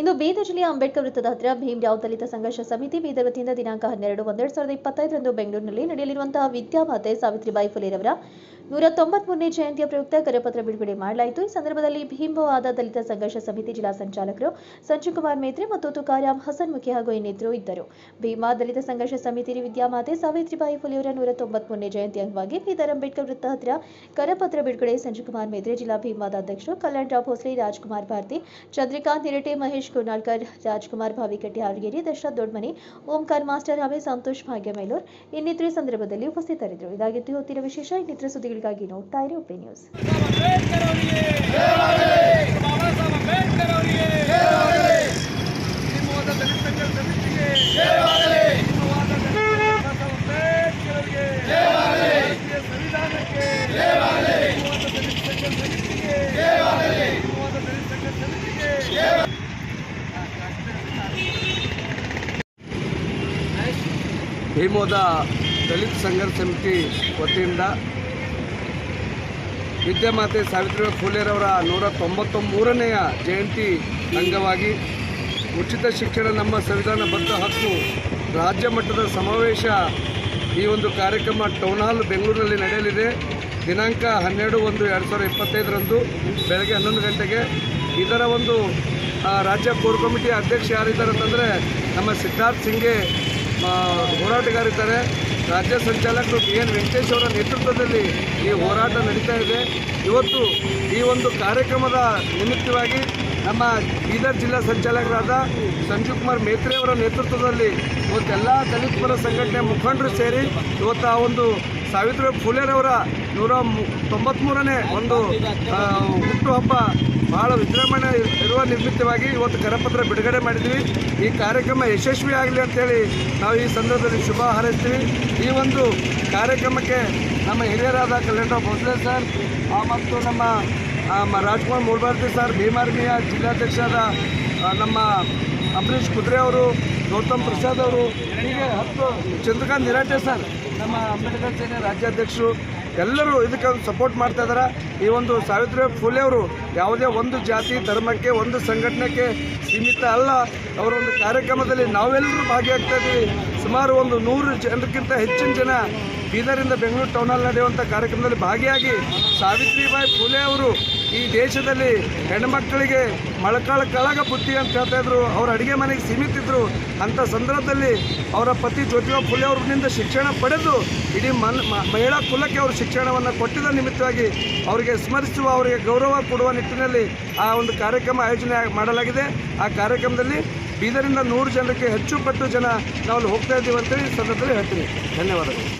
ಇಂದು ಬೀದರ್ ಜಿಲ್ಲೆಯ ಅಂಬೇಡ್ಕರ್ ವೃತ್ತದ ಹತ್ತಿರ ಭೀಮ್ರಾವ್ ದಲಿತ ಸಂಘರ್ಷ ಸಮಿತಿ ಬೀದರ್ ವತಿಯಿಂದ ದಿನಾಂಕ ಹನ್ನೆರಡು ಒಂದೆರಡು ಸಾವಿರದ ಇಪ್ಪತ್ತೈದರಂದು ಬೆಂಗಳೂರಿನಲ್ಲಿ ನಡೆಯಲಿರುವಂತಹ ವಿದ್ಯಾಮಾತೆ ಸಾವಿತ್ರಿಬಾಯಿ ಫುಲೆರವರ ನೂರ ತೊಂಬತ್ಮೂರನೇ ಜಯಂತಿಯ ಪ್ರಯುಕ್ತ ಕರಪತ್ರ ಬಿಡುಗಡೆ ಮಾಡಲಾಯಿತು. ಈ ಸಂದರ್ಭದಲ್ಲಿ ಭೀಮವಾದ ದಲಿತ ಸಂಘರ್ಷ ಸಮಿತಿ ಜಿಲ್ಲಾ ಸಂಚಾಲಕರು ಸಂಜುಕುಮಾರ್ ಮೇತ್ರೆ ಮತ್ತು ತುಕಾರಾಮ್ ಹಸನ್ ಮುಖಿ ಹಾಗೂ ಇನ್ನಿತರು ಇದ್ದರು. ಭೀಮಾ ದಲಿತ ಸಂಘರ್ಷ ಸಮಿತಿ ವಿದ್ಯಾಮಾತೆ ಸಾವಿತ್ರಿಬಾಯಿ ಫುಲೆಯವರ ನೂರ ತೊಂಬತ್ಮೂರನೇ ಜಯಂತಿ ಅಂಗವಾಗಿ ಬೀದರ್ ಅಂಬೇಡ್ಕರ್ ವೃತ್ತ ಹತ್ತಿರ ಕರಪತ್ರ ಬಿಡುಗಡೆ ಸಂಜುಕುಮಾರ್ ಮೇತ್ರೆ, ಜಿಲ್ಲಾ ಭೀಮಾದ ಅಧ್ಯಕ್ಷರು ಕಲ್ಯಾಣರಾವ್ ಭೋಸ್ಲೆ, ರಾಜ್ಕುಮಾರ್ ಭಾರತಿ, ಚಂದ್ರಿಕಾಂತ್ ನಿರಟೆ ಮಹೇಶ್ ಕುರ್ನಾಳ್ಕರ್ ರಾಜ್ಕುಮಾರ್ ಭಾವಿಕಟ್ಟಿ ಹಾರ್ಗೇರಿ ದಶರಥ್ ದೊಡ್ಮನಿ ಓಂಕಾರ್ ಮಾಸ್ಟರ್ ಹಾವೆ ಸಂತೋಷ್ ಭಾಗ್ಯಮೈಲೂರ್ ಇನ್ನಿತರ ಈ ಸಂದರ್ಭದಲ್ಲಿ ಉಪಸ್ಥಿತರಿದ್ದರು ಇದಾಗಿತ್ತು ಹೊತ್ತಿನ ವಿಶೇಷ ಇನ್ನಿತರ ಸುದ್ದಿಗಳಿಗಾಗಿ ನೋಡ್ತಾ ಇರಿ ಒಪ್ಪೆ ನ್ಯೂಸ್ ಅಂಬೇಡ್ಕರ್ ಅವರಿಗೆ ಬಾಬಾ ಸಾಹೇಬ್ ಅಂಬೇಡ್ಕರ್ ಅವರಿಗೆ ಭೀಮವಾದ ದಲಿತ ಸಂಘರ್ಷ ಸಮಿತಿಗೆ ಭೀಮವಾದ ದಲಿತ ಸಂಘರ್ಷ ಅಂಬೇಡ್ಕರ್ ಅವರಿಗೆ ಭಾರತೀಯ ಸಂವಿಧಾನಕ್ಕೆ ಭೀಮವಾದ ದಲಿತ ಸಂಘರ್ಷ ಸಮಿತಿಗೆ ಭೀಮವಾದ ದಲಿತ ಸಂಘರ್ಷ ಸಮಿತಿಗೆ ಭೀಮೋದ ದಲಿತ ಸಂಘರ್ಷ ಸಮಿತಿ ವತಿಯಿಂದ ವಿದ್ಯಾಮಾತೆ ಸಾವಿತ್ರಿಬಾಯಿ ಫುಲೆರವರ ನೂರ ತೊಂಬತ್ತೊಂಬೂರನೆಯ ಜಯಂತಿ ಅಂಗವಾಗಿ ಉಚಿತ ಶಿಕ್ಷಣ ನಮ್ಮ ಸಂವಿಧಾನಬದ್ಧ ಹಕ್ಕು ರಾಜ್ಯ ಮಟ್ಟದ ಸಮಾವೇಶ ಈ ಒಂದು ಕಾರ್ಯಕ್ರಮ ಟೌನ್ ಹಾಲ್ ಬೆಂಗಳೂರಿನಲ್ಲಿ ನಡೆಯಲಿದೆ ದಿನಾಂಕ ಹನ್ನೆರಡು ಒಂದು ಎರಡು ಸಾವಿರದ ಇಪ್ಪತ್ತೈದರಂದು ಬೆಳಗ್ಗೆ ಹನ್ನೊಂದು ಗಂಟೆಗೆ ಇದರ ಒಂದು ರಾಜ್ಯ ಕೋರ್ ಕಮಿಟಿ ಅಧ್ಯಕ್ಷ ಯಾರಿದ್ದಾರೆ ಅಂತಂದರೆ ನಮ್ಮ ಸಿದ್ಧಾರ್ಥ್ ಸಿಂಗೆ ಹೋರಾಟಗಾರಿದ್ದಾರೆ ರಾಜ್ಯ ಸಂಚಾಲಕರು ಬಿ ಎನ್ ವೆಂಕಟೇಶ್ ಅವರ ನೇತೃತ್ವದಲ್ಲಿ ಈ ಹೋರಾಟ ನಡೀತಾ ಇದೆ. ಇವತ್ತು ಈ ಒಂದು ಕಾರ್ಯಕ್ರಮದ ನಿಮಿತ್ತವಾಗಿ ನಮ್ಮ ಬೀದರ್ ಜಿಲ್ಲಾ ಸಂಚಾಲಕರಾದ ಸಂಜೀವ್ ಕುಮಾರ್ ಮೇತ್ರೆ ಅವರ ನೇತೃತ್ವದಲ್ಲಿ ಇವತ್ತೆಲ್ಲ ದಲಿತ ಪರ ಸಂಘಟನೆ ಮುಖಂಡರು ಸೇರಿ ಇವತ್ತು ಆ ಒಂದು ಸಾವಿತ್ರಿಬಾಯಿ ಫುಲೆರವರ ನೂರ ತೊಂಬತ್ಮೂರನೇ ಒಂದು ಹುಟ್ಟುಹಬ್ಬ ಬಹಳ ವಿಜೃಂಭಣೆ ಇರುವ ನಿಮಿತ್ತವಾಗಿ ಇವತ್ತು ಕರಪತ್ರ ಬಿಡುಗಡೆ ಮಾಡಿದ್ವಿ ಈ ಕಾರ್ಯಕ್ರಮ ಯಶಸ್ವಿ ಆಗಲಿ ಅಂತೇಳಿ ನಾವು ಈ ಸಂದರ್ಭದಲ್ಲಿ ಶುಭ ಹಾರೈಸ್ತೀವಿ. ಈ ಒಂದು ಕಾರ್ಯಕ್ರಮಕ್ಕೆ ನಮ್ಮ ಹಿರಿಯರಾದ ಕಲ್ಯಾಣ ಭೋಸ್ಲೆ ಸರ್ ಮತ್ತು ನಮ್ಮ ರಾಜ್ಕುಮಾರ್ ಮೂಲಭಾರತಿ ಸರ್ ಭೀಮಾರ್ಮಿಯ ಜಿಲ್ಲಾಧ್ಯಕ್ಷರಾದ ನಮ್ಮ ಅಂಬರೀಷ್ ಕುದ್ರೆ ಅವರು, ಗೌತಮ್ ಪ್ರಸಾದ್ ಅವರು, ಹೀಗೆ ಹತ್ತು ಚಂದ್ರಕಾಂತ್ ನಿರಾಟೆ ಸರ್, ನಮ್ಮ ಅಂಬೇಡ್ಕರ್ ಸೇನೆ ರಾಜ್ಯಾಧ್ಯಕ್ಷರು ಎಲ್ಲರೂ ಇದಕ್ಕೆ ಸಪೋರ್ಟ್ ಮಾಡ್ತಾ ಇದ್ದಾರೆ ಈ ಒಂದು ಸಾವಿತ್ರಿ ಫುಲೆ ಅವರು ಯಾವುದೇ ಒಂದು ಜಾತಿ, ಧರ್ಮಕ್ಕೆ, ಒಂದು ಸಂಘಟನೆಗೆ ಸೀಮಿತ ಅಲ್ಲ. ಅವರ ಒಂದು ಕಾರ್ಯಕ್ರಮದಲ್ಲಿ ನಾವೆಲ್ಲರೂ ಭಾಗಿಯಾಗ್ತಾ ಇದ್ದೀವಿ ಸುಮಾರು ಒಂದು ನೂರು ಜನಕ್ಕಿಂತ ಹೆಚ್ಚಿನ ಜನ ಬೀದರಿಂದ ಬೆಂಗಳೂರು ಟೌನಲ್ಲಿ ನಡೆಯುವಂಥ ಕಾರ್ಯಕ್ರಮದಲ್ಲಿ ಭಾಗಿಯಾಗಿ ಸಾವಿತ್ರಿಬಾಯಿ ಫುಲೆ ಅವರು ಈ ದೇಶದಲ್ಲಿ ಹೆಣ್ಮಕ್ಕಳಿಗೆ ಮಳಕಾಳ ಕಳಗ ಬುದ್ಧಿ ಅಂತ ಹೇಳ್ತಾ ಇದ್ರು. ಅವ್ರ ಅಡುಗೆ ಮನೆಗೆ ಸೀಮಿತ ಇದ್ರು ಅಂಥ ಸಂದರ್ಭದಲ್ಲಿ ಅವರ ಪತಿ ಜ್ಯೋತಿಬಾ ಫುಲೆ ಅವ್ರನ್ನಿಂದ ಶಿಕ್ಷಣ ಪಡೆದು ಇಡೀ ಮನ್ ಮಹಿಳಾ ಕುಲಕ್ಕೆ ಅವರು ಶಿಕ್ಷಣವನ್ನು ಕೊಟ್ಟಿದ್ದ ನಿಮಿತ್ತವಾಗಿ ಅವರಿಗೆ ಸ್ಮರಿಸುವ ಅವರಿಗೆ ಗೌರವ ಕೊಡುವ ನಿಟ್ಟಿನಲ್ಲಿ ಆ ಒಂದು ಕಾರ್ಯಕ್ರಮ ಆಯೋಜನೆ ಮಾಡಲಾಗಿದೆ. ಆ ಕಾರ್ಯಕ್ರಮದಲ್ಲಿ ಬೀದರಿಂದ ನೂರು ಜನಕ್ಕೆ ಹೆಚ್ಚು ಪಟ್ಟು ಜನ ನಾವು ಹೋಗ್ತಾ ಇದ್ದೀವಿ ಅಂತೇಳಿ ಸಂದರ್ಭದಲ್ಲಿ ಹೇಳ್ತೀನಿ. ಧನ್ಯವಾದಗಳು.